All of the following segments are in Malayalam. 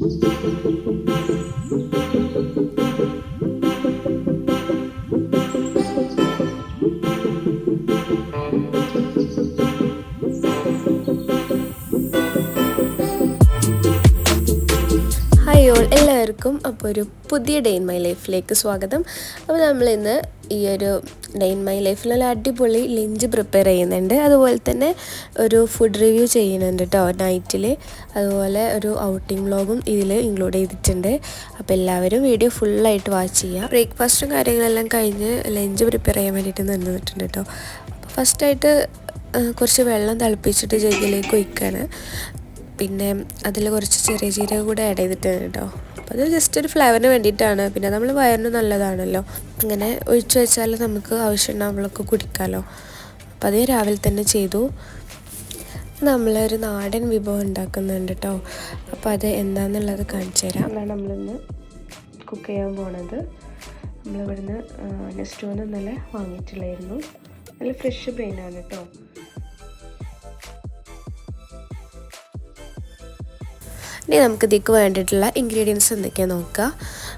Thank you. എല്ലാവർക്കും അപ്പോൾ ഒരു പുതിയ ഡേ ഇൻ മൈ ലൈഫിലേക്ക് സ്വാഗതം. അപ്പോൾ നമ്മൾ ഇന്ന് ഈ ഒരു ഡേ ഇൻ മൈ ലൈഫിൽ നല്ല അടിപൊളി ലഞ്ച് പ്രിപ്പയർ ചെയ്യുന്നുണ്ട്. അതുപോലെ തന്നെ ഒരു ഫുഡ് റിവ്യൂ ചെയ്യുന്നുണ്ട് കേട്ടോ നൈറ്റിൽ അതുപോലെ ഒരു ഔട്ടിംഗ് വ്ളോഗും ഇതിൽ ഇൻക്ലൂഡ് ചെയ്തിട്ടുണ്ട്. അപ്പോൾ എല്ലാവരും വീഡിയോ ഫുള്ളായിട്ട് വാച്ച് ചെയ്യുക. ബ്രേക്ക്ഫാസ്റ്റും കാര്യങ്ങളെല്ലാം കഴിഞ്ഞ് ലഞ്ച് പ്രിപ്പയർ ചെയ്യാൻ വേണ്ടിയിട്ട് നിന്നിട്ടുണ്ട് കേട്ടോ ഫസ്റ്റായിട്ട് കുറച്ച് വെള്ളം തിളപ്പിച്ചിട്ട് ജഗ്ഗിലേക്ക് ഒഴിക്കുകയാണ് പിന്നെ അതിൽ കുറച്ച് ചെറിയ ജീരകം കൂടെ ആഡ് ചെയ്തിട്ടുണ്ട് കേട്ടോ. അപ്പോൾ അത് ജസ്റ്റ് ഒരു ഫ്ലേവറിന് വേണ്ടിയിട്ടാണ്. പിന്നെ നമ്മൾ വയറിന് നല്ലതാണല്ലോ. അങ്ങനെ ഒഴിച്ചു വെച്ചാൽ നമുക്ക് ആവശ്യമുണ്ടാകുമ്പോഴൊക്കെ കുടിക്കാമല്ലോ അപ്പോൾ അത് രാവിലെ തന്നെ ചെയ്തു. നമ്മളൊരു നാടൻ വിഭവം ഉണ്ടാക്കുന്നുണ്ട് കേട്ടോ. അപ്പോൾ അത് എന്താണെന്നുള്ളത് കാണിച്ചു തരാം. അതാണ് നമ്മളിന്ന് കുക്ക് ചെയ്യാൻ പോണത്. നമ്മളിവിടുന്ന് നെസ്റ്റോന്ന് ഇന്നലെ വാങ്ങിയിട്ടുള്ളായിരുന്നു. നല്ല ഫ്രഷ് ബ്രെയിനാണ് കേട്ടോ. ഇനി നമുക്ക് ഇതിക്ക് വേണ്ടിയിട്ടുള്ള ഇൻഗ്രീഡിയൻസ് എന്തൊക്കെയാണ് നോക്കുക.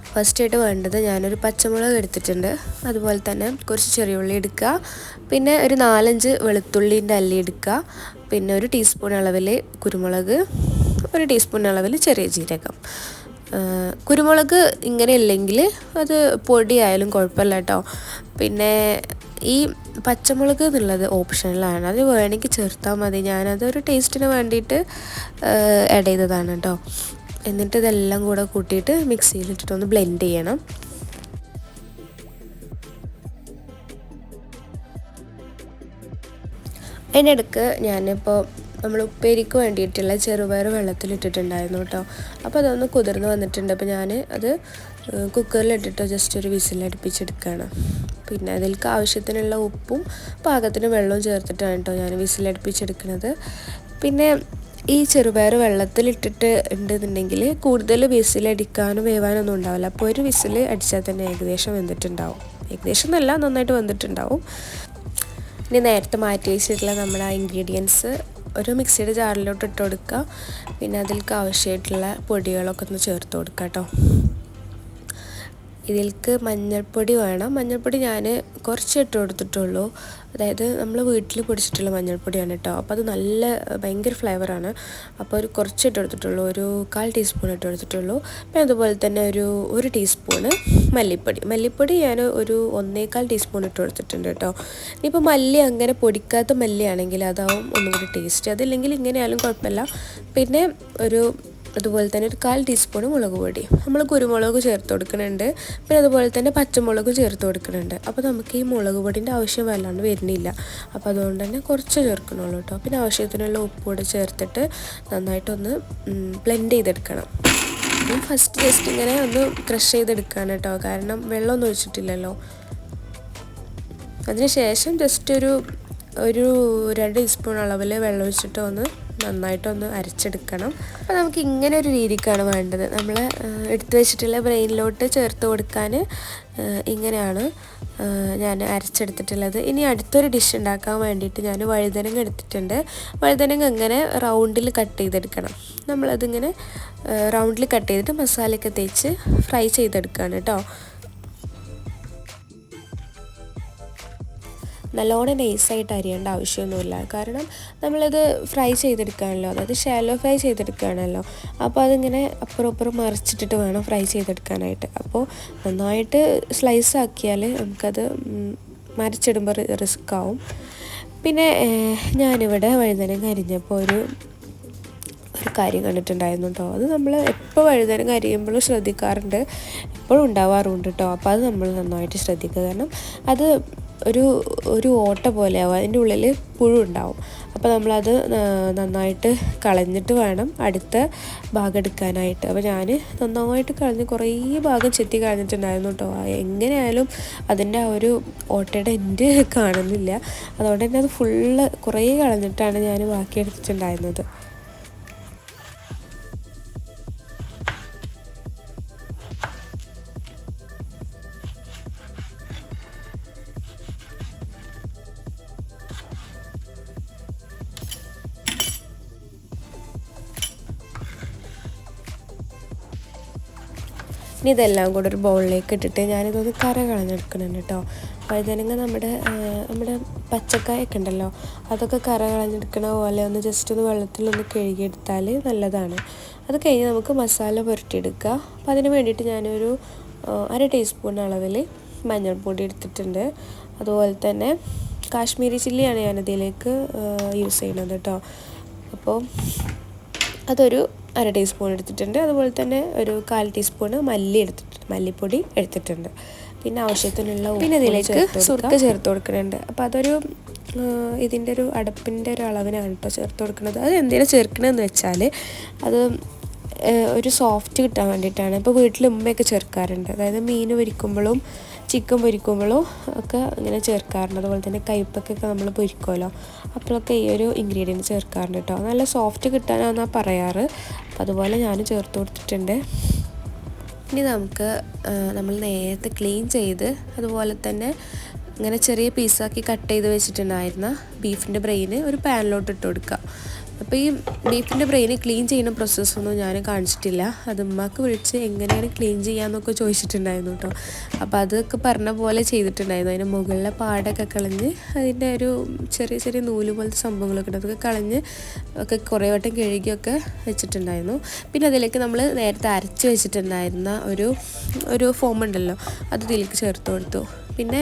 ഫസ്റ്റായിട്ട് വേണ്ടത് ഞാനൊരു പച്ചമുളക് എടുത്തിട്ടുണ്ട്. അതുപോലെ തന്നെ കുറച്ച് ചെറിയ ഉള്ളി എടുക്കുക. പിന്നെ ഒരു നാലഞ്ച് വെളുത്തുള്ളീന്റെ അല്ലി എടുക്കുക. പിന്നെ ഒരു ടീസ്പൂൺ അളവിൽ കുരുമുളക് ഒരു ടീസ്പൂൺ അളവിൽ ചെറിയ ജീരകം. കുരുമുളക് ഇങ്ങനെ ഇല്ലെങ്കിൽ അത് പൊടിയായാലും കുഴപ്പമില്ല കേട്ടോ. പിന്നെ ഈ പച്ചമുളക് എന്നുള്ളത് ഓപ്ഷനിലാണ്. അത് വേണമെങ്കിൽ ചേർത്താൽ മതി. ഞാനത് ഒരു ടേസ്റ്റിന് വേണ്ടിയിട്ട് ആഡ് ചെയ്തതാണ് കേട്ടോ എന്നിട്ട് ഇതെല്ലാം കൂടെ കൂട്ടിയിട്ട് മിക്സിയിലിട്ടിട്ടൊന്ന് ബ്ലെൻഡ് ചെയ്യണം. അതിനിടക്ക് ഞാനിപ്പോൾ നമ്മൾ ഉപ്പേരിക്ക് വേണ്ടിയിട്ടുള്ള ചെറുപയർ വെള്ളത്തിലിട്ടിട്ടുണ്ടായിരുന്നു കേട്ടോ അപ്പോൾ അതൊന്ന് കുതിർന്ന് വന്നിട്ടുണ്ട്. അപ്പോൾ ഞാൻ അത് കുക്കറിലിട്ടിട്ട് ജസ്റ്റ് ഒരു വിസിൽ വിസിലടുപ്പിച്ചെടുക്കുകയാണ് പിന്നെ അതിലേക്ക് ആവശ്യത്തിനുള്ള ഉപ്പും പാകത്തിന് വെള്ളവും ചേർത്തിട്ടാണ് കേട്ടോ ഞാൻ വിസിൽ വിസിലടുപ്പിച്ചെടുക്കുന്നത് പിന്നെ ഈ ചെറുപയർ വെള്ളത്തിലിട്ടിട്ട് ഉണ്ടെന്നുണ്ടെങ്കിൽ കൂടുതൽ വിസിലടിക്കാനും വേവാനൊന്നും ഉണ്ടാവില്ല. അപ്പോൾ ഒരു വിസിൽ അടിച്ചാൽ തന്നെ ഏകദേശം വെന്തിട്ടുണ്ടാവും. ഏകദേശം എന്നല്ല നന്നായിട്ട് വന്നിട്ടുണ്ടാവും ഇനി നേരത്തെ മാറ്റി വെച്ചിട്ടുള്ള നമ്മുടെ ഇൻഗ്രീഡിയൻസ് ഒരു മിക്സിയുടെ ജാറിലോട്ട് ഇട്ട് കൊടുക്കുക. പിന്നെ അതിലേക്ക് ആവശ്യമായിട്ടുള്ള പൊടികളൊക്കെ ഒന്ന് ചേർത്ത് കൊടുക്കുക കേട്ടോ. ഇതിലേക്ക് മഞ്ഞൾപ്പൊടി വേണം. മഞ്ഞൾപ്പൊടി ഞാൻ കുറച്ച് ഇട്ട് കൊടുത്തിട്ടുള്ളൂ. അതായത് നമ്മൾ വീട്ടിൽ പൊടിച്ചിട്ടുള്ള മഞ്ഞൾപ്പൊടിയാണ് കേട്ടോ അപ്പോൾ അത് നല്ല ഭയങ്കര ഫ്ലേവറാണ്. അപ്പോൾ ഒരു കുറച്ച് ഇട്ട് കൊടുത്തിട്ടുള്ളൂ. ഒരു കാൽ ടീസ്പൂൺ ഇട്ട് കൊടുത്തിട്ടുള്ളൂ. പിന്നെ അതുപോലെ തന്നെ ഒരു ഒരു ടീസ്പൂണ് മല്ലിപ്പൊടി. മല്ലിപ്പൊടി ഞാൻ ഒരു ഒന്നേകാൽ ടീസ്പൂൺ ഇട്ട് കൊടുത്തിട്ടുണ്ട് കേട്ടോ ഇനിയിപ്പോൾ മല്ലി അങ്ങനെ പൊടിക്കാത്ത മല്ലിയാണെങ്കിൽ അതാവും ഒന്നുകൂടി ടേസ്റ്റ്. അതില്ലെങ്കിൽ ഇങ്ങനെയാലും കുഴപ്പമില്ല. പിന്നെ ഒരു അതുപോലെ തന്നെ ഒരു കാൽ ടീസ്പൂൺ മുളക് പൊടി. നമ്മൾ കുരുമുളക് ചേർത്ത് കൊടുക്കുന്നുണ്ട്. പിന്നെ അതുപോലെ തന്നെ പച്ചമുളക് ചേർത്ത് കൊടുക്കുന്നുണ്ട്. അപ്പോൾ നമുക്ക് ഈ മുളക് പൊടിന്റെ ആവശ്യം വല്ലാണ്ട് വരുന്നില്ല. അപ്പോൾ അതുകൊണ്ട് തന്നെ കുറച്ച് ചേർക്കണുള്ളൂ കേട്ടോ പിന്നെ ആവശ്യത്തിനുള്ള ഉപ്പ് കൂടെ ചേർത്തിട്ട് നന്നായിട്ടൊന്ന് ബ്ലെൻഡ് ചെയ്തെടുക്കണം. ഫസ്റ്റ് ജസ്റ്റ് ഇങ്ങനെ ഒന്ന് ക്രഷ് ചെയ്തെടുക്കുകയാണ് കേട്ടോ കാരണം വെള്ളമൊന്നും ഒഴിച്ചിട്ടില്ലല്ലോ. അതിനുശേഷം ജസ്റ്റ് ഒരു ഒരു രണ്ട് ടീസ്പൂൺ അളവിൽ വെള്ളം ഒഴിച്ചിട്ട് ഒന്ന് നന്നായിട്ടൊന്ന് അരച്ചെടുക്കണം. അപ്പോൾ നമുക്ക് ഇങ്ങനെ ഒരു രീതിക്കാണ് വേണ്ടത്. നമ്മൾ എടുത്തു വെച്ചിട്ടുള്ള ബ്രെയിനിലോട്ട് ചേർത്ത് കൊടുക്കാൻ ഇങ്ങനെയാണ് ഞാൻ അരച്ചെടുത്തിട്ടുള്ളത്. ഇനി അടുത്തൊരു ഡിഷ് ഉണ്ടാക്കാൻ വേണ്ടിയിട്ട് ഞാൻ വഴുതനങ്ങ എടുത്തിട്ടുണ്ട്. വഴുതനങ്ങ ഇങ്ങനെ റൗണ്ടിൽ കട്ട് ചെയ്തെടുക്കണം. നമ്മളതിങ്ങനെ റൗണ്ടിൽ കട്ട് ചെയ്തിട്ട് മസാലയൊക്കെ തേച്ച് ഫ്രൈ ചെയ്തെടുക്കുകയാണ് കേട്ടോ നല്ലോണം നൈസായിട്ട് അരിയേണ്ട ആവശ്യമൊന്നുമില്ല. കാരണം നമ്മളത് ഫ്രൈ ചെയ്തെടുക്കുകയാണല്ലോ. അതായത് ഷാലോ ഫ്രൈ ചെയ്തെടുക്കുകയാണല്ലോ. അപ്പോൾ അതിങ്ങനെ അപ്പുറം അപ്പുറം മറിച്ചിട്ടിട്ട് വേണം ഫ്രൈ ചെയ്തെടുക്കാനായിട്ട്. അപ്പോൾ നന്നായിട്ട് സ്ലൈസ് ആക്കിയാൽ നമുക്കത് മറിച്ചിടുമ്പോൾ റിസ്ക് ആവും. പിന്നെ ഞാനിവിടെ വഴുതനം കരിഞ്ഞപ്പോൾ ഒരു ഒരു കാര്യം കണ്ടിട്ടുണ്ടായിരുന്നു കേട്ടോ അത് നമ്മൾ എപ്പോൾ വഴുതനം കരിയുമ്പോഴും ശ്രദ്ധിക്കാറുണ്ട്. എപ്പോഴും ഉണ്ടാവാറുണ്ട് കേട്ടോ അപ്പോൾ അത് നമ്മൾ നന്നായിട്ട് ശ്രദ്ധിക്കുക. കാരണം അത് ഒരു ഒരു ഓട്ട പോലെ ആവും അതിന്റെ ഉള്ളിൽ പുഴുണ്ടാവും അപ്പോൾ നമ്മളത് നന്നായിട്ട് കളഞ്ഞിട്ട് വേണം അടുത്ത ഭാഗം എടുക്കാനായിട്ട്. അപ്പോൾ ഞാൻ നന്നായിട്ട് കളഞ്ഞ് കുറേ ഭാഗം ചെത്തി കളഞ്ഞിട്ടുണ്ടായിരുന്നു കേട്ടോ. എങ്ങനെയായാലും അതിന്റെ ആ ഒരു ഓട്ടയുടെ എന്റെ കാണുന്നില്ല. അതുകൊണ്ട് തന്നെ അത് ഫുള്ള് കുറേ കളഞ്ഞിട്ടാണ് ഞാൻ ബാക്കി എടുത്തിട്ടുണ്ടായിരുന്നത്. ഇനി ഇതെല്ലാം കൂടെ ഒരു ബൗളിലേക്ക് ഇട്ടിട്ട് ഞാനിതൊന്ന് കറ കളഞ്ഞെടുക്കുന്നുണ്ട് കേട്ടോ. വഴുതനങ്ങ നമ്മുടെ നമ്മുടെ പച്ചക്കായൊക്കെ ഉണ്ടല്ലോ അതൊക്കെ കറ കളഞ്ഞെടുക്കണ പോലെ ഒന്ന് ജസ്റ്റ് ഒന്ന് വെള്ളത്തിലൊന്ന് കഴുകിയെടുത്താൽ നല്ലതാണ്. അത് കഴിഞ്ഞ് നമുക്ക് മസാല പുരട്ടിയെടുക്കുക അപ്പോൾ അതിന് വേണ്ടിയിട്ട് ഞാനൊരു അര ടീസ്പൂൺ അളവിൽ മഞ്ഞൾപ്പൊടി എടുത്തിട്ടുണ്ട്. അതുപോലെ തന്നെ കാശ്മീരി ചില്ലിയാണ് ഞാനിതിലേക്ക് യൂസ് ചെയ്യുന്നത് കേട്ടോ. അപ്പോൾ അതൊരു അര ടീസ്പൂൺ എടുത്തിട്ടുണ്ട്. അതുപോലെ തന്നെ ഒരു കാൽ ടീസ്പൂൺ മല്ലി എടുത്തിട്ടുണ്ട് മല്ലിപ്പൊടി എടുത്തിട്ടുണ്ട്. പിന്നെ ആവശ്യത്തിനുള്ള പിന്നെ ഇതിലേക്ക് സുർക്ക ചേർത്ത് കൊടുക്കുന്നുണ്ട്. അപ്പോൾ അതൊരു ഇതിന്റെ ഒരു അടപ്പിന്റെ ഒരു അളവിനാണ് കേട്ടോ ചേർത്ത് കൊടുക്കുന്നത്. അത് എന്തിനാണ് ചേർക്കണമെന്ന് വെച്ചാൽ അത് ഒരു സോഫ്റ്റ് കിട്ടാൻ വേണ്ടിയിട്ടാണ്. ഇപ്പോൾ വീട്ടിൽ ഉമ്മയൊക്കെ ചേർക്കാറുണ്ട്. അതായത് മീൻ പൊരിക്കുമ്പോഴും ചിക്കൻ പൊരിക്കുമ്പോഴും ഒക്കെ ഇങ്ങനെ ചേർക്കാറുണ്ട്. അതുപോലെ തന്നെ കയ്പ്പൊക്കെ നമ്മൾ പൊരിക്കുമല്ലോ. അപ്പോഴൊക്കെ ഈ ഒരു ഇൻഗ്രീഡിയന്റ് ചേർക്കാറുണ്ട് കേട്ടോ. നല്ല സോഫ്റ്റ് കിട്ടാനാണെന്നാണ് പറയാറ്. അപ്പോൾ അതുപോലെ ഞാൻ ചേർത്ത് കൊടുത്തിട്ടുണ്ട്. ഇനി നമുക്ക് നമ്മൾ നേരത്തെ ക്ലീൻ ചെയ്ത് അതുപോലെ തന്നെ ഇങ്ങനെ ചെറിയ പീസാക്കി കട്ട് ചെയ്ത് വെച്ചിട്ടുണ്ടായിരുന്ന ബീഫിന്റെ ബ്രെയിന് ഒരു പാനിലോട്ട് ഇട്ട് കൊടുക്കുക. അപ്പോൾ ഈ ബീഫിന്റെ ബ്രെയിൻ ക്ലീൻ ചെയ്യുന്ന പ്രോസസ്സൊന്നും ഞാൻ കാണിച്ചിട്ടില്ല. അത് ഉമ്മാക്ക് വിളിച്ച് എങ്ങനെയാണ് ക്ലീൻ ചെയ്യാന്നൊക്കെ ചോദിച്ചിട്ടുണ്ടായിരുന്നു കേട്ടോ അപ്പോൾ അതൊക്കെ പറഞ്ഞ പോലെ ചെയ്തിട്ടുണ്ടായിരുന്നു. അതിന്റെ മുകളിലെ പാടൊക്കെ കളഞ്ഞ് അതിന്റെ ഒരു ചെറിയ ചെറിയ നൂൽ പോലത്തെ സംഭവങ്ങളൊക്കെ ഉണ്ട്. അതൊക്കെ കളഞ്ഞ് ഒക്കെ കുറേ വട്ടം കഴുകിയൊക്കെ വെച്ചിട്ടുണ്ടായിരുന്നു. പിന്നെ അതിലേക്ക് നമ്മൾ നേരത്തെ അരച്ച് വെച്ചിട്ടുണ്ടായിരുന്ന ഒരു ഒരു ഫോം ഉണ്ടല്ലോ അത് ഇതിലേക്ക് ചേർത്ത് കൊടുത്തു. പിന്നെ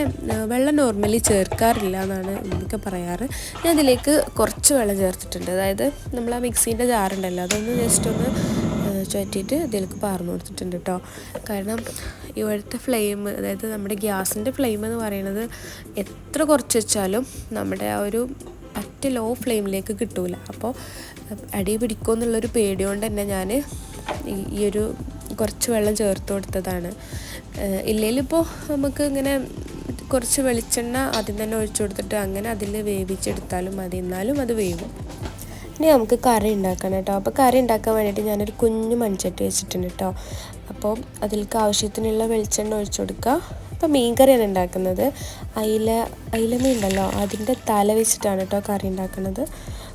വെള്ളം നോർമലി ചേർക്കാറില്ല എന്നാണ് എനിക്ക് പറയാറ്. ഞാൻ അതിലേക്ക് കുറച്ച് വെള്ളം ചേർത്തിട്ടുണ്ട്. അതായത് നമ്മൾ ആ മിക്സീന്റെ ജാറുണ്ടല്ലോ അതൊന്ന് ജസ്റ്റ് ഒന്ന് ചുറ്റിയിട്ട് ഇതിലേക്ക് പാർന്നു കൊടുത്തിട്ടുണ്ട് കേട്ടോ കാരണം ഇവിടുത്തെ ഫ്ലെയിം അതായത് നമ്മുടെ ഗ്യാസിന്റെ ഫ്ലെയിം എന്ന് പറയുന്നത് എത്ര കുറച്ച് വെച്ചാലും നമ്മുടെ ആ ഒരു പറ്റ ലോ ഫ്ലെയിമിലേക്ക് കിട്ടൂല. അപ്പോൾ അടി പിടിക്കുമോ എന്നുള്ളൊരു പേടി കൊണ്ട് തന്നെ ഞാൻ ഈ ഒരു കുറച്ച് വെള്ളം ചേർത്ത് കൊടുത്തതാണ്. ഇല്ലെങ്കിലിപ്പോൾ നമുക്ക് ഇങ്ങനെ കുറച്ച് വെളിച്ചെണ്ണ ആദ്യം തന്നെ ഒഴിച്ചു കൊടുത്തിട്ട് അങ്ങനെ അതിൽ വേവിച്ചെടുത്താലും മതി. എന്നാലും അത് വേവും. ഇനി നമുക്ക് കറി ഉണ്ടാക്കണം കേട്ടോ. അപ്പോൾ കറി ഉണ്ടാക്കാൻ വേണ്ടിയിട്ട് ഞാനൊരു കുഞ്ഞു മൺചട്ടി വെച്ചിട്ടുണ്ട് കേട്ടോ. അപ്പോൾ അതിലേക്ക് ആവശ്യത്തിനുള്ള വെളിച്ചെണ്ണ ഒഴിച്ചു കൊടുക്കുക. അപ്പോൾ മീൻ കറിയാണ് ഉണ്ടാക്കുന്നത്. അയില അയില മീൻ ഉണ്ടല്ലോ അതിന്റെ തല വെച്ചിട്ടാണ് കേട്ടോ കറി ഉണ്ടാക്കുന്നത്.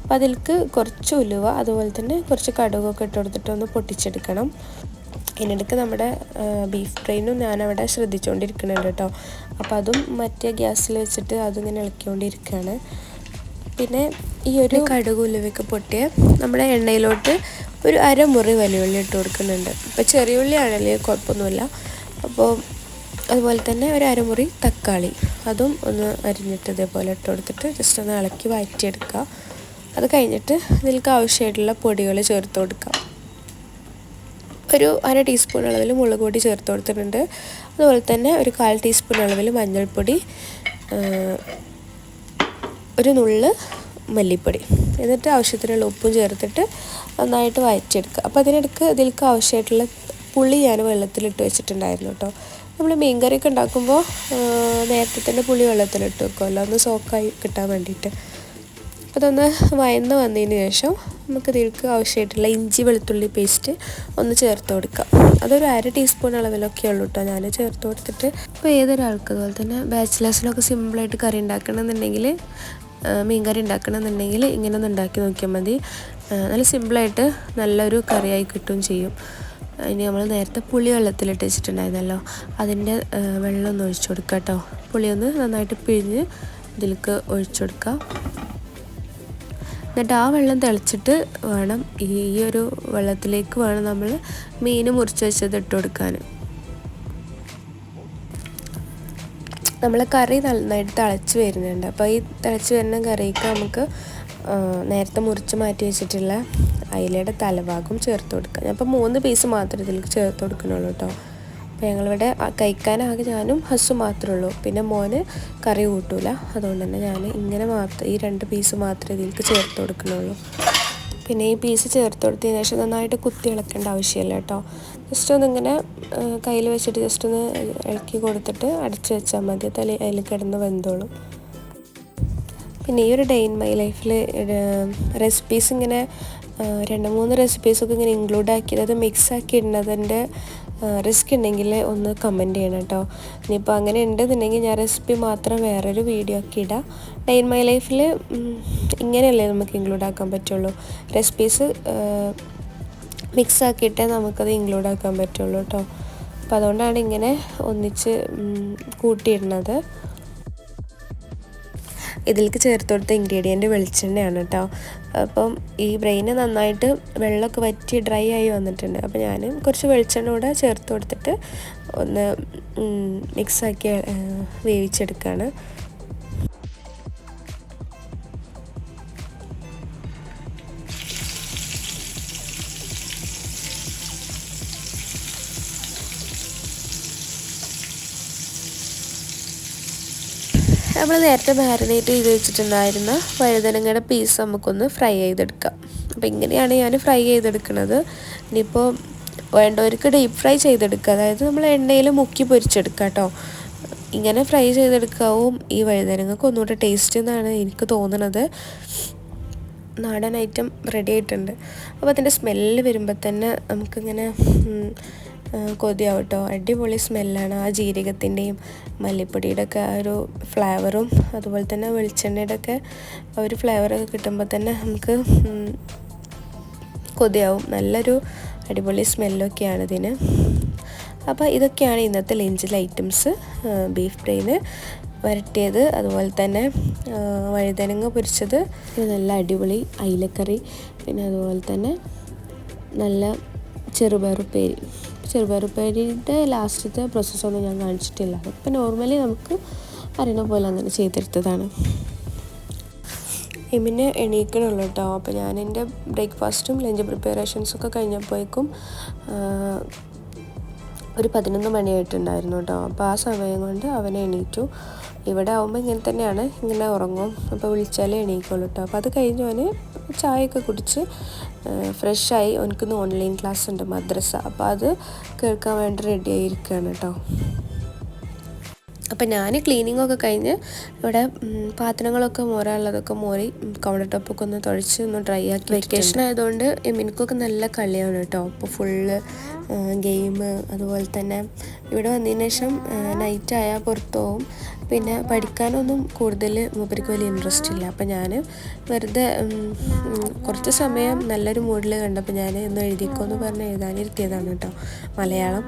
അപ്പോൾ അതിലേക്ക് കുറച്ച് ഉലുവ അതുപോലെ തന്നെ കുറച്ച് കടുകൊക്കെ ഇട്ട് ഒന്ന് പൊട്ടിച്ചെടുക്കണം. അതിനിടയ്ക്ക് നമ്മുടെ ബീഫ് ഫ്രൈനും ഞാനവിടെ ശ്രദ്ധിച്ചുകൊണ്ടിരിക്കുന്നുണ്ട് കേട്ടോ. അപ്പോൾ അതും മറ്റേ ഗ്യാസിൽ വെച്ചിട്ട് അതിങ്ങനെ ഇളക്കിക്കൊണ്ടിരിക്കുകയാണ് പിന്നെ ഈ ഒരു കടുക് ഉലുവയ്ക്ക് പൊട്ടിയ നമ്മുടെ എണ്ണയിലോട്ട് ഒരു അരമുറി വലിയുള്ളി ഇട്ട് കൊടുക്കുന്നുണ്ട്. ഇപ്പോൾ ചെറിയ ഉള്ളിയാണല്ലേ കുഴപ്പമൊന്നുമില്ല. അപ്പോൾ അതുപോലെ തന്നെ ഒരു അരമുറി തക്കാളി. അതും ഒന്ന് അരിഞ്ഞിട്ട് ഇതേപോലെ ഇട്ട് കൊടുത്തിട്ട് ജസ്റ്റ് ഒന്ന് ഇളക്കി വഴറ്റിയെടുക്കുക. അത് കഴിഞ്ഞിട്ട് ഇതിലേക്ക് ആവശ്യമായിട്ടുള്ള പൊടികൾ ചേർത്ത് കൊടുക്കുക. ഒരു അര ടീസ്പൂൺ അളവിൽ മുളക് പൊടി ചേർത്ത് കൊടുത്തിട്ടുണ്ട്. അതുപോലെ തന്നെ ഒരു കാൽ ടീസ്പൂൺ അളവിൽ മഞ്ഞൾപ്പൊടി ഒരു നുള്ള് മല്ലിപ്പൊടി. എന്നിട്ട് ആവശ്യത്തിനുള്ള ഉപ്പും ചേർത്തിട്ട് നന്നായിട്ട് വഴറ്റിയെടുക്കുക. അപ്പോൾ അതിനിടയ്ക്ക് ഇതിലേക്ക് ആവശ്യമായിട്ടുള്ള പുളി ഞാൻ വെള്ളത്തിലിട്ട് വെച്ചിട്ടുണ്ടായിരുന്നു കേട്ടോ. നമ്മൾ മീൻകറിയൊക്കെ ഉണ്ടാക്കുമ്പോൾ നേരത്തെ തന്നെ പുളി വെള്ളത്തിലിട്ട് വെക്കുമല്ലോ. ഒന്ന് സോക്കായി കിട്ടാൻ വേണ്ടിയിട്ട്. അതൊന്ന് വയന്ന് വന്നതിന് ശേഷം നമുക്ക് ഇതിൽക്ക് ആവശ്യമായിട്ടുള്ള ഇഞ്ചി വെളുത്തുള്ളി പേസ്റ്റ് ഒന്ന് ചേർത്ത് കൊടുക്കാം. അതൊരു അര ടീസ്പൂൺ അളവിലൊക്കെ ഉള്ളൂ കേട്ടോ ഞാൻ ചേർത്ത് കൊടുത്തിട്ട് ഇപ്പോൾ ഏതൊരാൾക്ക് അതുപോലെ തന്നെ ബാച്ചിലേഴ്സിനൊക്കെ സിമ്പിളായിട്ട് കറി ഉണ്ടാക്കണമെന്നുണ്ടെങ്കിൽ മീൻകറി മീൻ കറി ഉണ്ടാക്കണമെന്നുണ്ടെങ്കിൽ ഇങ്ങനെ ഒന്ന് ഉണ്ടാക്കി നോക്കിയാൽ മതി. നല്ല സിമ്പിളായിട്ട് നല്ലൊരു കറിയായി കിട്ടുകയും ചെയ്യും. ഇനി നമ്മൾ നേരത്തെ പുളി വെള്ളത്തിലിട്ട് വെച്ചിട്ടുണ്ടായിരുന്നല്ലോ. അതിന്റെ വെള്ളം ഒന്ന് ഒഴിച്ചു കൊടുക്കുക കേട്ടോ പുളിയൊന്ന് നന്നായിട്ട് പിഴിഞ്ഞ് ഇതിലേക്ക് ഒഴിച്ചു കൊടുക്കുക എന്നിട്ട് ആ വെള്ളം തിളച്ചിട്ട് വേണം ഈ ഒരു വെള്ളത്തിലേക്ക് വേണം നമ്മൾ മീൻ മുറിച്ച് വെച്ചത് ഇട്ട് കൊടുക്കാൻ. നമ്മൾ കറി നന്നായിട്ട് തിളച്ച് വരുന്നുണ്ട്. അപ്പോൾ ഈ തിളച്ച് വരുന്ന കറിക്ക് നമുക്ക് നേരത്തെ മുറിച്ച് മാറ്റി വെച്ചിട്ടുള്ള അയിലയുടെ തലഭാഗം ചേർത്ത് കൊടുക്കാം. ഞാൻ ഇപ്പോൾ മൂന്ന് പീസ് മാത്രമേ ഇതിലേക്ക് ചേർത്ത് കൊടുക്കണുള്ളൂ കേട്ടോ. അപ്പോൾ ഞങ്ങളിവിടെ കഴിക്കാനാകെ ഞാനും ഹസ്സു മാത്രമേ ഉള്ളൂ. പിന്നെ മോന് കറി കൂട്ടൂല. അതുകൊണ്ട് തന്നെ ഞാൻ ഇങ്ങനെ മാത്രം ഈ രണ്ട് പീസ് മാത്രമേ ഇതിലേക്ക് ചേർത്ത് കൊടുക്കുന്നുള്ളൂ. പിന്നെ ഈ പീസ് ചേർത്ത് കൊടുത്തതിന് ശേഷം നന്നായിട്ട് കുത്തി ഇളക്കേണ്ട ആവശ്യമില്ല കേട്ടോ. ജസ്റ്റ് ഒന്നിങ്ങനെ കയ്യിൽ വെച്ചിട്ട് ജസ്റ്റ് ഒന്ന് ഇളക്കി കൊടുത്തിട്ട് അടച്ചു വെച്ചാൽ മതി. തല അതിൽ കിടന്ന് വെന്തോളും. പിന്നെ ഈ ഒരു ഡേ ഇൻ മൈ ലൈഫിൽ റെസിപ്പീസ് ഇങ്ങനെ രണ്ട് മൂന്ന് റെസിപ്പീസൊക്കെ ഇങ്ങനെ ഇൻക്ലൂഡ് ആക്കി അത് മിക്സ് ആക്കി ഇടുന്നതിന്റെ റിസ്ക് ഉണ്ടെങ്കിൽ ഒന്ന് കമന്റ് ചെയ്യണം കേട്ടോ ഇനിയിപ്പോൾ അങ്ങനെ ഉണ്ടെന്നുണ്ടെങ്കിൽ ഞാൻ റെസിപ്പി മാത്രം വേറൊരു വീഡിയോ ഒക്കെ ഇടാം. ഡേ മൈ ലൈഫിൽ ഇങ്ങനെയല്ലേ നമുക്ക് ഇൻക്ലൂഡ് ആക്കാൻ പറ്റുള്ളൂ. റെസിപ്പീസ് മിക്സ് ആക്കിയിട്ടേ നമുക്കത് ഇൻക്ലൂഡ് ആക്കാൻ പറ്റുള്ളൂ കേട്ടോ അപ്പോൾ അതുകൊണ്ടാണ് ഇങ്ങനെ ഒന്നിച്ച് കൂട്ടിയിടുന്നത്. ഇതിലേക്ക് ചേർത്ത് കൊടുത്ത ഇൻഗ്രീഡിയന്റ് വെളിച്ചെണ്ണയാണ് കേട്ടോ അപ്പം ഈ ബ്രെയിന് നന്നായിട്ട് വെള്ളമൊക്കെ വറ്റി ഡ്രൈ ആയി വന്നിട്ടുണ്ട്. അപ്പോൾ ഞാൻ കുറച്ച് വെളിച്ചെണ്ണ കൂടെ ചേർത്ത് കൊടുത്തിട്ട് ഒന്ന് മിക്സാക്കി വേവിച്ചെടുക്കുകയാണ് നമ്മൾ നേരത്തെ മാരിനേറ്റ് ചെയ്ത് വെച്ചിട്ടുണ്ടായിരുന്ന വഴുതനങ്ങയുടെ പീസ് നമുക്കൊന്ന് ഫ്രൈ ചെയ്തെടുക്കാം. അപ്പോൾ ഇങ്ങനെയാണ് ഞാൻ ഫ്രൈ ചെയ്തെടുക്കുന്നത്. ഇനിയിപ്പോൾ വേണ്ടവർക്ക് ഡീപ്പ് ഫ്രൈ ചെയ്തെടുക്കുക. അതായത് നമ്മൾ എണ്ണയിൽ മുക്കി പൊരിച്ചെടുക്കുക കേട്ടോ ഇങ്ങനെ ഫ്രൈ ചെയ്തെടുക്കാവും. ഈ വഴുതനങ്ങൾക്ക് ഒന്നുകൂടെ ടേസ്റ്റ് എന്നാണ് എനിക്ക് തോന്നുന്നത് നാടൻ ഐറ്റം റെഡി ആയിട്ടുണ്ട്. അപ്പോൾ അതിന്റെ സ്മെല്ല് വരുമ്പോൾ തന്നെ നമുക്കിങ്ങനെ കൊതിയാവും കേട്ടോ അടിപൊളി സ്മെല്ലാണ് ആ ജീരകത്തിന്റെയും മല്ലിപ്പൊടിയുടെ ഒക്കെ ആ ഒരു ഫ്ലേവറും അതുപോലെ തന്നെ വെളിച്ചെണ്ണയുടെ ഒക്കെ ഒരു ഫ്ലേവറൊക്കെ കിട്ടുമ്പോൾ തന്നെ നമുക്ക് കൊതിയാവും. നല്ലൊരു അടിപൊളി സ്മെല്ലൊക്കെയാണ് ഇതിന്. അപ്പോൾ ഇതൊക്കെയാണ് ഇന്നത്തെ ലഞ്ചിലെ ഐറ്റംസ്. ബീഫ് ഫ്രൈന് വരട്ടിയത് അതുപോലെ തന്നെ വഴുതനങ്ങ പൊരിച്ചത് പിന്നെ നല്ല അടിപൊളി അയിലക്കറി പിന്നെ അതുപോലെ തന്നെ നല്ല ചെറുപയറുപ്പേരി. ചെറുപയറുപ്പേരിയുടെ ലാസ്റ്റത്തെ പ്രോസസ്സൊന്നും ഞാൻ കാണിച്ചിട്ടില്ല. ഇപ്പം നോർമലി നമുക്ക് അറിയണ പോലെ അങ്ങനെ ചെയ്തെടുത്തതാണ്. ഇമിന് എണീക്കണുള്ളൂ കേട്ടോ. അപ്പോൾ ഞാൻ എന്റെ ബ്രേക്ക്ഫാസ്റ്റും ലഞ്ച് പ്രിപ്പറേഷൻസും ഒക്കെ കഴിഞ്ഞപ്പോഴേക്കും ഒരു പതിനൊന്ന് മണിയായിട്ടുണ്ടായിരുന്നു കേട്ടോ. അപ്പോൾ ആ സമയം കൊണ്ട് അവനെ എണീറ്റു. ഇവിടെ ആവുമ്പോൾ ഇങ്ങനെ തന്നെയാണ്. ഇങ്ങനെ ഉറങ്ങും. അപ്പോൾ വിളിച്ചാലേ എണീക്കുള്ളൂ കേട്ടോ. അപ്പോൾ അത് കഴിഞ്ഞ് അവന് ചായയൊക്കെ കുടിച്ച് ഫ്രഷായി. എനിക്കൊന്ന് ഓൺലൈൻ ക്ലാസ് ഉണ്ട് മദ്രസ. അപ്പോൾ അത് കേൾക്കാൻ വേണ്ടി റെഡി ആയിരിക്കുകയാണ് കേട്ടോ അപ്പം ഞാൻ ക്ലീനിങ് ഒക്കെ കഴിഞ്ഞ് ഇവിടെ പാത്രങ്ങളൊക്കെ മോരാനുള്ളതൊക്കെ മോറി കൗണ്ടർ ടോപ്പൊക്കെ ഒന്ന് തുഴച്ച് ഒന്ന് ഡ്രൈ ആക്കി വെക്കേഷൻ ആയതുകൊണ്ട് എനിക്കൊക്കെ നല്ല കളിയാണ് കേട്ടോ അപ്പോൾ ഫുള്ള് ഗെയിം അതുപോലെ തന്നെ ഇവിടെ വന്നതിന് ശേഷം നൈറ്റ് ആയാൽ പുറത്തു പോകും പിന്നെ പഠിക്കാനൊന്നും കൂടുതൽ മൂപ്പർക്ക് വലിയ ഇൻട്രസ്റ്റ് ഇല്ല. അപ്പം ഞാൻ വെറുതെ കുറച്ച് സമയം നല്ലൊരു മൂഡിൽ കണ്ടപ്പോൾ ഞാൻ ഇന്ന് എഴുതിക്കോ എന്ന് പറഞ്ഞ് എഴുതാനിരുത്തിയതാണ് കേട്ടോ. മലയാളം.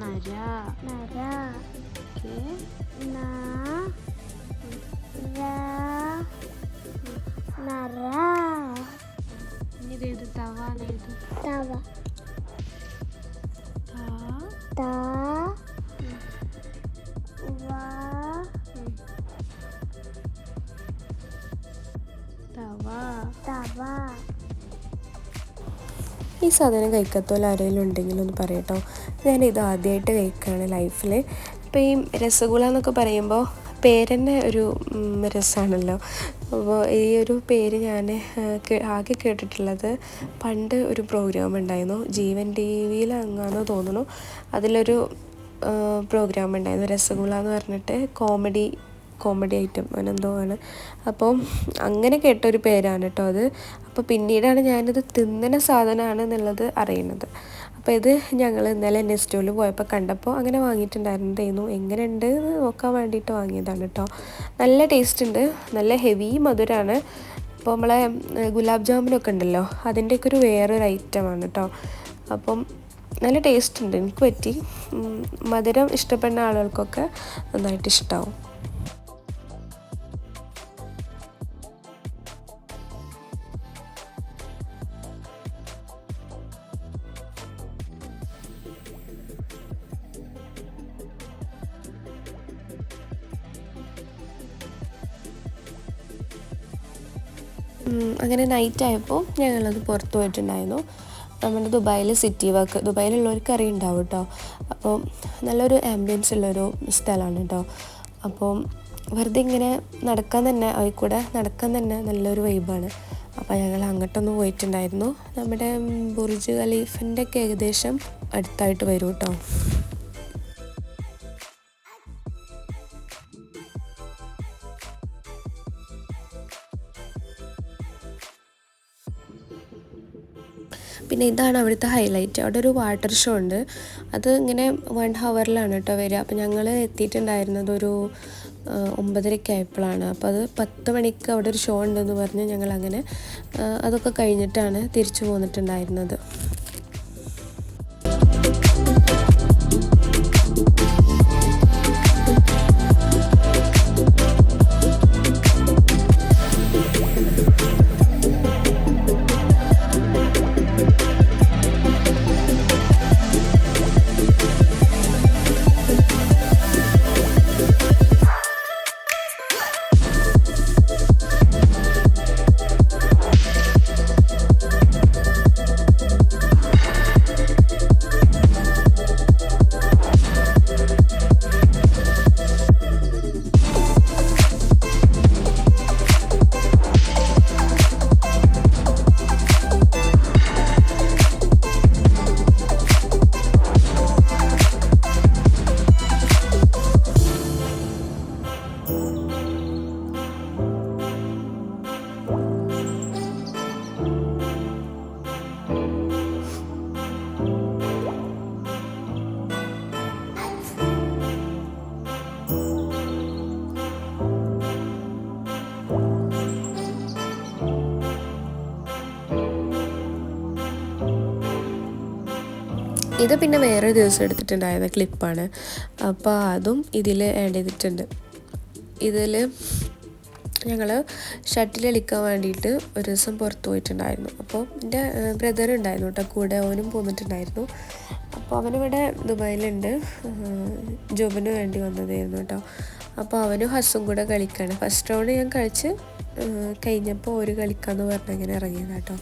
നര. നര. ഈ സാധനം കഴിക്കാത്തോല ആരെങ്കിലും ഉണ്ടെങ്കിലും ഒന്ന് പറയട്ടോ. ഞാൻ ഇത് ആദ്യമായിട്ട് കഴിക്കുകയാണ് ലൈഫിൽ അപ്പോൾ ഈ രസഗുള എന്നൊക്കെ പറയുമ്പോൾ പേരെന്നെ ഒരു രസമാണല്ലോ അപ്പോൾ ഈ ഒരു പേര് ഞാൻ ആകെ കേട്ടിട്ടുള്ളത് പണ്ട് ഒരു പ്രോഗ്രാം ഉണ്ടായിരുന്നു. ജീവൻ ടി വിയിൽ അങ്ങാന്ന് തോന്നുന്നു. അതിലൊരു പ്രോഗ്രാം ഉണ്ടായിരുന്നു. രസഗുള എന്ന് പറഞ്ഞിട്ട് കോമഡി കോമഡി ഐറ്റം അങ്ങനെന്തോ ആണ്. അപ്പോൾ അങ്ങനെ കേട്ടൊരു പേരാണ് കേട്ടോ അത്. അപ്പോൾ പിന്നീടാണ് ഞാനിത് തിന്നുന്ന സാധനമാണ് എന്നുള്ളത് അറിയുന്നത്. അപ്പോൾ ഇത് ഞങ്ങൾ ഇന്നലെ നെസ്റ്റോയിൽ പോയപ്പോൾ കണ്ടപ്പോൾ അങ്ങനെ വാങ്ങിയിട്ടുണ്ടായിരുന്നതായിരുന്നു എങ്ങനെയുണ്ട് എന്ന് നോക്കാൻ വേണ്ടിയിട്ട് വാങ്ങിയതാണ് കേട്ടോ. നല്ല ടേസ്റ്റ് ഉണ്ട് നല്ല ഹെവി മധുരമാണ് അപ്പോൾ നമ്മളെ ഗുലാബ് ജാമുനൊക്കെ ഉണ്ടല്ലോ അതിന്റെയൊക്കെ ഒരു വേറൊരു ഐറ്റമാണ് കേട്ടോ. അപ്പം നല്ല ടേസ്റ്റ് ഉണ്ട് എനിക്ക് പറ്റി. മധുരം ഇഷ്ടപ്പെടുന്ന ആളുകൾക്കൊക്കെ നന്നായിട്ട് ഇഷ്ടമാവും അങ്ങനെ നൈറ്റ് ആയപ്പോൾ ഞങ്ങളത് പുറത്ത് പോയിട്ടുണ്ടായിരുന്നു. നമ്മുടെ ദുബായിൽ സിറ്റി വർക്ക് ദുബായിലുള്ളവർക്ക് അറിയുണ്ടാവും കേട്ടോ അപ്പോൾ നല്ലൊരു ആംബിയൻസ് ഉള്ളൊരു സ്ഥലമാണ് കേട്ടോ അപ്പോൾ വെറുതെ ഇങ്ങനെ നടക്കാൻ തന്നെ അതിൽ കൂടെ നടക്കാൻ തന്നെ നല്ലൊരു വൈബാണ് അപ്പോൾ ഞങ്ങൾ അങ്ങോട്ടൊന്ന് പോയിട്ടുണ്ടായിരുന്നു. നമ്മുടെ ബുർജ് ഖലീഫിന്റെ ഒക്കെ ഏകദേശം അടുത്തായിട്ട് വരും കേട്ടോ പിന്നെ ഇതാണ് അവിടുത്തെ ഹൈലൈറ്റ് അവിടെ ഒരു വാട്ടർ ഷോ ഉണ്ട്. അത് ഇങ്ങനെ വൺ ഹവറിലാണ് കേട്ടോ വരിക. അപ്പോൾ ഞങ്ങൾ എത്തിയിട്ടുണ്ടായിരുന്നത് ഒരു ഒമ്പതരയ്ക്ക് ആയപ്പോഴാണ് അപ്പോൾ അത് പത്ത് മണിക്ക് അവിടെ ഒരു ഷോ ഉണ്ടെന്ന് പറഞ്ഞ് ഞങ്ങൾ അങ്ങനെ അതൊക്കെ കഴിഞ്ഞിട്ടാണ് തിരിച്ചു പോന്നിട്ടുണ്ടായിരുന്നത്. ഇത് പിന്നെ വേറൊരു ദിവസം എടുത്തിട്ടുണ്ടായിരുന്ന ക്ലിപ്പാണ് അപ്പോൾ അതും ഇതിൽ ആഡ് ചെയ്തിട്ടുണ്ട്. ഇതിൽ ഞങ്ങൾ ഷട്ടിൽ കളിക്കാൻ വേണ്ടിയിട്ട് ഒരു ദിവസം പുറത്ത് പോയിട്ടുണ്ടായിരുന്നു. അപ്പോൾ എന്റെ ബ്രദർ ഉണ്ടായിരുന്നു കേട്ടോ കൂടെ അവനും പോന്നിട്ടുണ്ടായിരുന്നു. അപ്പോൾ അവനിവിടെ ദുബായിലുണ്ട്. ജോബിന് വേണ്ടി വന്നതായിരുന്നു കേട്ടോ അപ്പോൾ അവനും ഹസ്സും കൂടെ കളിക്കുകയാണ് ഫസ്റ്റ് റൗണ്ട് ഞാൻ കഴിച്ച് കഴിഞ്ഞപ്പോൾ ഒരു കളിക്കാമെന്ന് പറഞ്ഞ് അങ്ങനെ കേട്ടോ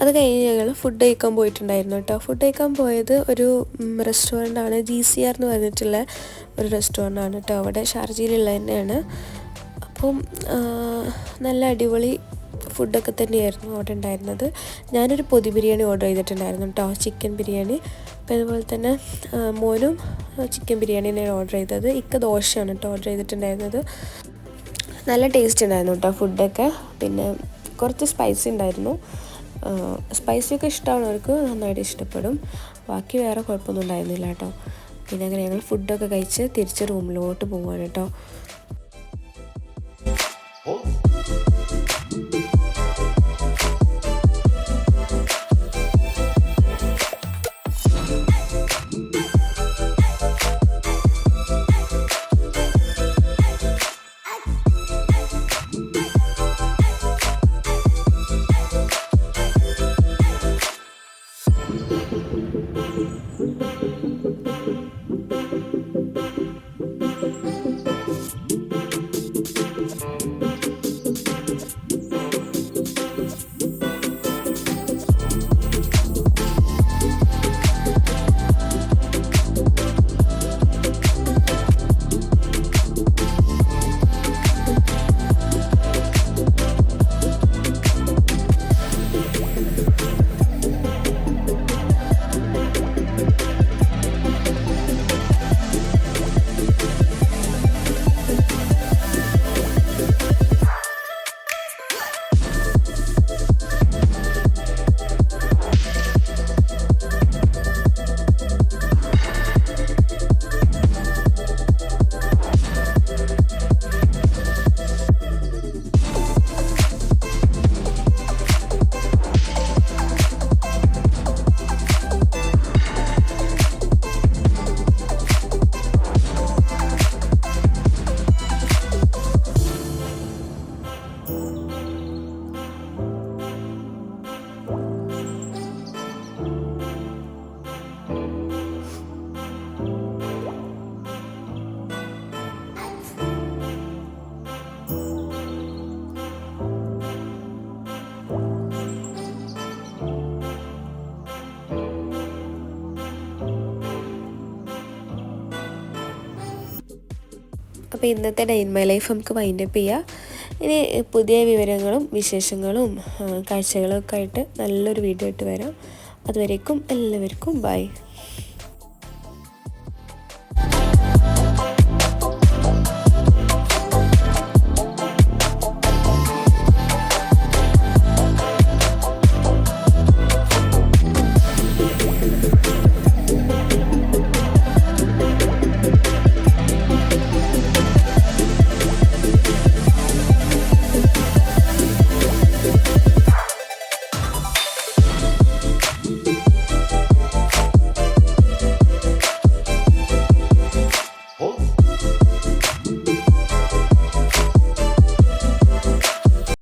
അത് കഴിഞ്ഞ് ഞങ്ങൾ ഫുഡ് കഴിക്കാൻ പോയിട്ടുണ്ടായിരുന്നു കേട്ടോ. ഫുഡ് കഴിക്കാൻ പോയത് ഒരു റെസ്റ്റോറന്റ് ആണ്. ജി സി ആർ എന്ന് പറഞ്ഞിട്ടുള്ള ഒരു റെസ്റ്റോറന്റ് ആണ് കേട്ടോ. അവിടെ ഷാർജയിലുള്ള തന്നെയാണ്. അപ്പം നല്ല അടിപൊളി ഫുഡൊക്കെ തന്നെയായിരുന്നു അവിടെ ഉണ്ടായിരുന്നത്. ഞാനൊരു പൊതി ബിരിയാണി ഓർഡർ ചെയ്തിട്ടുണ്ടായിരുന്നു കേട്ടോ. ചിക്കൻ ബിരിയാണി. അപ്പോൾ അതുപോലെ തന്നെ മോനും ചിക്കൻ ബിരിയാണി തന്നെയാണ് ഓർഡർ ചെയ്തത്. ഇക്ക ദോശയാണ് കേട്ടോ ഓർഡർ ചെയ്തിട്ടുണ്ടായിരുന്നത്. നല്ല ടേസ്റ്റ് ഉണ്ടായിരുന്നു കേട്ടോ ഫുഡൊക്കെ പിന്നെ കുറച്ച് സ്പൈസി ഉണ്ടായിരുന്നു. സ്പൈസി ഇഷ്ടമുള്ളവർക്ക് നന്നായിട്ട് ഇഷ്ടപ്പെടും. ബാക്കി വേറെ കുഴപ്പമൊന്നും ഉണ്ടായിരുന്നില്ല കേട്ടോ. പിന്നെ അങ്ങനെ ഞങ്ങൾ ഫുഡൊക്കെ കഴിച്ച് തിരിച്ച് റൂമിലോട്ട് പോവാണ് കേട്ടോ. അപ്പോൾ ഇന്നത്തെ ഡെയിൻ മൈ ലൈഫ് നമുക്ക് വൈൻഡ് അപ്പ് ചെയ്യാം. ഇനി പുതിയ വിവരങ്ങളും വിശേഷങ്ങളും കാഴ്ചകളും ഒക്കെ ആയിട്ട് നല്ലൊരു വീഡിയോ ഇട്ട് വരാം. അതുവരേക്കും എല്ലാവർക്കും ബൈ